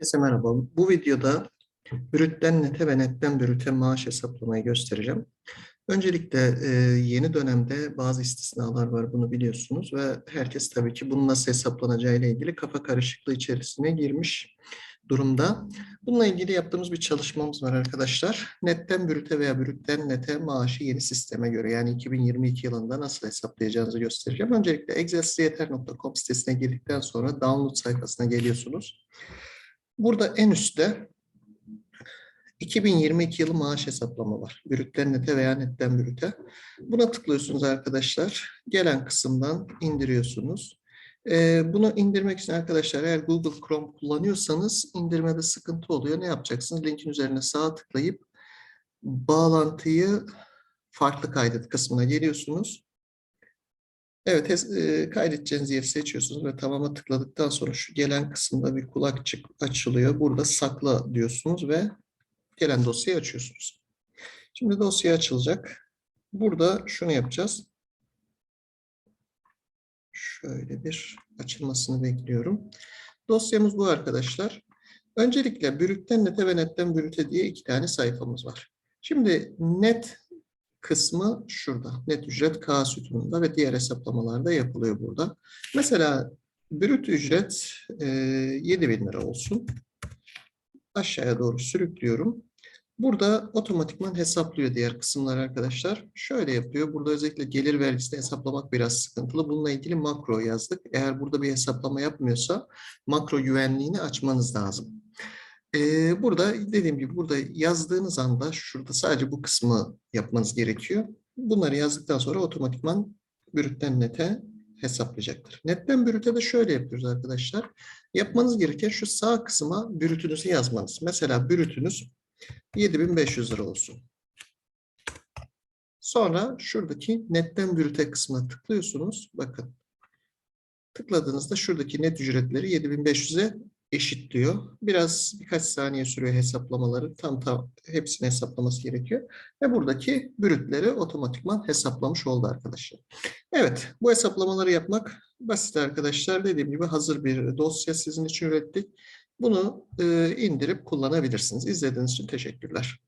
Herkese merhaba. Bu videoda brütten nete ve netten brüte maaş hesaplamayı göstereceğim. Öncelikle e, yeni dönemde bazı istisnalar var bunu biliyorsunuz ve herkes tabii ki bunun nasıl hesaplanacağı ile ilgili kafa karışıklığı içerisine girmiş durumda. Bununla ilgili yaptığımız bir çalışmamız var arkadaşlar. Netten brüte veya brütten nete maaşı yeni sisteme göre yani 2022 yılında nasıl hesaplayacağınızı göstereceğim. Öncelikle excelsiyeter.com sitesine girdikten sonra download sayfasına geliyorsunuz. Burada en üstte 2022 yılı maaş hesaplama var. Brütten nete veya netten brüte. Buna tıklıyorsunuz arkadaşlar. Gelen kısımdan indiriyorsunuz. Ee, bunu indirmek için arkadaşlar eğer Google Chrome kullanıyorsanız indirmede sıkıntı oluyor. Ne yapacaksınız? Linkin üzerine sağ tıklayıp bağlantıyı farklı kaydet kısmına geliyorsunuz. Evet, e, kaydedeceğiniz yeri seçiyorsunuz ve tamama tıkladıktan sonra şu gelen kısımda bir kulakçık açılıyor. Burada sakla diyorsunuz ve gelen dosyayı açıyorsunuz. Şimdi dosya açılacak. Burada şunu yapacağız. Şöyle bir açılmasını bekliyorum. Dosyamız bu arkadaşlar. Öncelikle bürütten nete ve netten bürüte diye iki tane sayfamız var. Şimdi net kısmı şurada. Net ücret K sütununda ve diğer hesaplamalarda yapılıyor burada. Mesela brüt ücret e, 7000 lira olsun. Aşağıya doğru sürüklüyorum. Burada otomatikman hesaplıyor diğer kısımlar arkadaşlar. Şöyle yapıyor. Burada özellikle gelir vergisini hesaplamak biraz sıkıntılı. Bununla ilgili makro yazdık. Eğer burada bir hesaplama yapmıyorsa makro güvenliğini açmanız lazım. Ee, burada dediğim gibi burada yazdığınız anda şurada sadece bu kısmı yapmanız gerekiyor. Bunları yazdıktan sonra otomatikman brütten nete hesaplayacaktır. Netten brüte de şöyle yapıyoruz arkadaşlar. Yapmanız gereken şu sağ kısma brütünüzü yazmanız. Mesela brütünüz 7500 lira olsun. Sonra şuradaki netten brüte kısmına tıklıyorsunuz. Bakın. Tıkladığınızda şuradaki net ücretleri 7500'e eşitliyor. Biraz birkaç saniye sürüyor hesaplamaları. Tam tam hepsini hesaplaması gerekiyor. Ve buradaki brütleri otomatikman hesaplamış oldu arkadaşlar. Evet, bu hesaplamaları yapmak basit arkadaşlar. Dediğim gibi hazır bir dosya sizin için ürettik. Bunu e, indirip kullanabilirsiniz. İzlediğiniz için teşekkürler.